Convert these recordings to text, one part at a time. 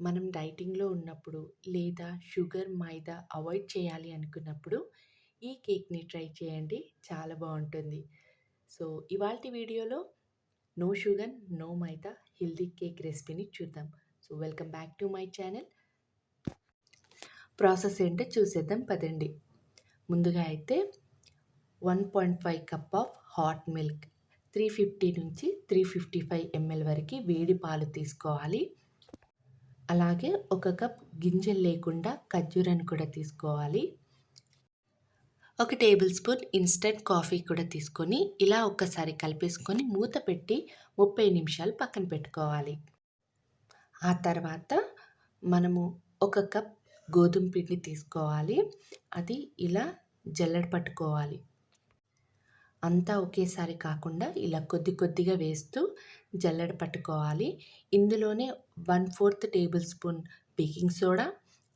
మనం డైటింగ్‌లో ఉన్నప్పుడు లేదా షుగర్, మైదా అవాయిడ్ చేయాలి అనుకున్నప్పుడు ఈ కేక్‌ని ట్రై చేయండి. చాలా బాగుంటుంది సో, ఇవాల్టి వీడియోలో no sugar, no maida healthy cake రెసిపీని చూద్దాం. So, welcome back to my channel. Process ఏంటో చూసేద్దాం పదండి. ముందుగా అయితే 1.5 కప్ ఆఫ్ హాట్ మిల్క్ 350 నుంచి 355 ఎంఎల్ వరకు వేడి పాలు తీసుకోవాలి. అలాగే ఒక కప్ గింజలు లేకుండా ఖర్జూరాన్ని కూడా తీసుకోవాలి. ఒక టేబుల్ స్పూన్ ఇన్స్టెంట్ కాఫీ కూడా తీసుకొని ఇలా ఒక్కసారి కలిపేసుకొని మూత పెట్టి 30 నిమిషాలు పక్కన పెట్టుకోవాలి. ఆ తర్వాత మనము ఒక కప్ గోధుమ పిండి తీసుకోవాలి. అది ఇలా జల్లెడ పట్టుకోవాలి. అంతా ఒకేసారి కాకుండా ఇలా కొద్ది కొద్దిగా వేస్తూ జల్లెడ పట్టుకోవాలి. ఇందులోనే 1/4 టేబుల్ స్పూన్ బేకింగ్ సోడా,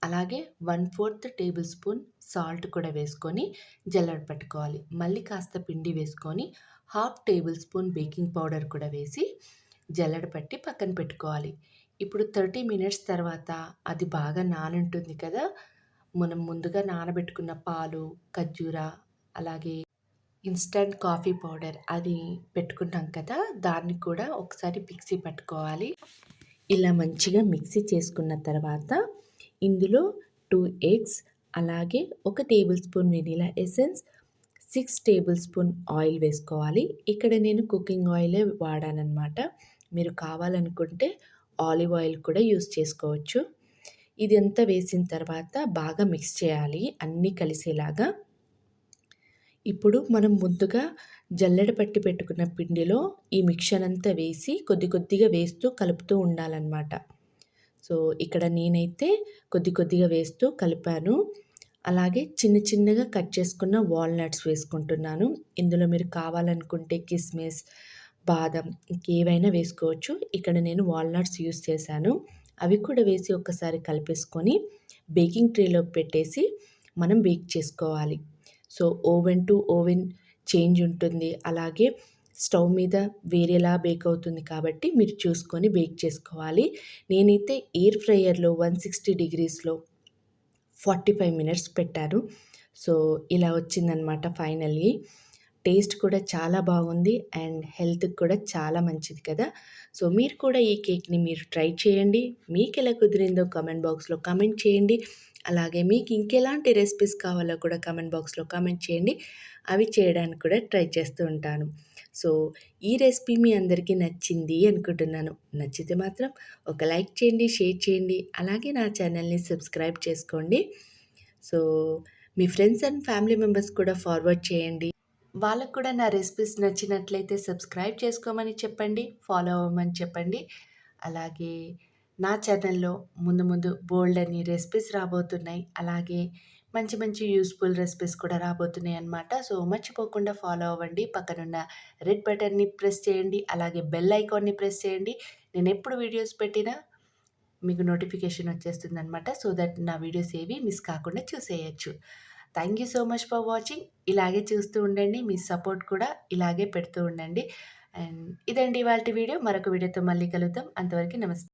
అలాగే 1/4 టేబుల్ స్పూన్ సాల్ట్ కూడా వేసుకొని జల్లెడ పట్టుకోవాలి. మళ్ళీ కాస్త పిండి వేసుకొని half tablespoon baking powder కూడా వేసి జల్లెడ పట్టి పక్కన పెట్టుకోవాలి. ఇప్పుడు 30 మినిట్స్ తర్వాత అది బాగా నానుంటుంది కదా! మనం ముందుగా నానబెట్టుకున్న పాలు, ఖర్జూర అలాగే ఇన్‌స్టంట్ కాఫీ పౌడర్ అది పెట్టుకున్నాం కదా! దాన్ని కూడా ఒకసారి మిక్సీ పట్టుకోవాలి. ఇలా మంచిగా మిక్సీ చేసుకున్న తర్వాత ఇందులో టూ ఎగ్స్ అలాగే ఒక tablespoon vanilla essence, six tablespoon oil వేసుకోవాలి. ఇక్కడ నేను కుకింగ్ ఆయిలే వాడానన్నమాట మీరు కావాలనుకుంటే ఆలివ్ ఆయిల్ కూడా యూజ్ చేసుకోవచ్చు. ఇదంతా వేసిన తర్వాత బాగా మిక్స్ చేయాలి అన్నీ కలిసేలాగా. ఇప్పుడు మనం ముందుగా జల్లెడ పట్టి పెట్టుకున్న పిండిలో ఈ మిక్చర్ అంతా వేసి కొద్ది కొద్దిగా వేస్తూ కలుపుతూ ఉండాలన్నమాట సో, ఇక్కడ నేనైతే కొద్ది కొద్దిగా వేస్తూ కలిపాను. అలాగే చిన్న చిన్నగా కట్ చేసుకున్న వాల్‌నట్స్ వేసుకుంటున్నాను. ఇందులో మీరు కావాలనుకుంటే కిస్మిస్, బాదం ఇంకేవైనా వేసుకోవచ్చు. ఇక్కడ నేను వాల్‌నట్స్ యూస్ చేశాను. అవి కూడా వేసి ఒక్కసారి కలిపేసుకొని బేకింగ్ ట్రేలో పెట్టేసి మనం బేక్ చేసుకోవాలి. So, oven to oven change ఉంటుంది. అలాగే స్టవ్ మీద వేరేలా బేక్ అవుతుంది కాబట్టి మీరు చూసుకొని బేక్ చేసుకోవాలి. నేనైతే ఎయిర్ ఫ్రైయర్‌లో 160 డిగ్రీస్‌లో 45 మినిట్స్ పెట్టాను. సో, ఇలా వచ్చిందనమాట ఫైనల్లీ. టేస్ట్ కూడా చాలా బాగుంది. అండ్ హెల్త్‌కి కూడా చాలా మంచిది కదా! సో, మీరు కూడా ఈ కేక్‌ని మీరు ట్రై చేయండి. మీకు ఎలా కుదిరిందో కామెంట్ బాక్స్‌లో కమెంట్ చేయండి. అలాగే మీకు ఇంకెలాంటి రెసిపీస్ కావాలో కూడా కామెంట్ బాక్స్‌లో కామెంట్ చేయండి. అవి చేయడానికి కూడా ట్రై చేస్తూ ఉంటాను. సో, ఈ రెసిపీ మీ అందరికీ నచ్చింది అనుకుంటున్నాను. నచ్చితే మాత్రం ఒక లైక్ చేయండి, షేర్ చేయండి. అలాగే నా ఛానల్‌ని సబ్స్క్రైబ్ చేసుకోండి. సో, మీ ఫ్రెండ్స్ అండ్ ఫ్యామిలీ మెంబర్స్ కూడా ఫార్వర్డ్ చేయండి. వాళ్ళకి కూడా నా రెసిపీస్ నచ్చినట్లయితే సబ్స్క్రైబ్ చేసుకోమని చెప్పండి. ఫాలో అవ్వమని చెప్పండి. అలాగే నా ఛానల్‌లో ముందు ముందు బోలెడన్ని రెసిపీస్ రాబోతున్నాయి. అలాగే మంచి మంచి యూస్ఫుల్ రెసిపీస్ కూడా రాబోతున్నాయి అన్నమాట. సో, మర్చిపోకుండా ఫాలో అవ్వండి. పక్కనున్న రెడ్ బటన్‌ని ప్రెస్ చేయండి. అలాగే బెల్ ఐకాన్‌ని ప్రెస్ చేయండి. నేను ఎప్పుడు వీడియోస్ పెట్టినా మీకు నోటిఫికేషన్ వచ్చేస్తుంది అనమాట సో దట్ నా వీడియోస్ ఏవి మిస్ కాకుండా చూసేయొచ్చు. Thank you so much for watching. ఇలాగే చూస్తూ ఉండండి. మీ సపోర్ట్ కూడా ఇలాగే పెడుతూ ఉండండి. అండ్ ఇదండి ఇవాళ వీడియో. మరొక వీడియోతో మళ్ళీ కలుద్దాం. అంతవరకు నమస్తే.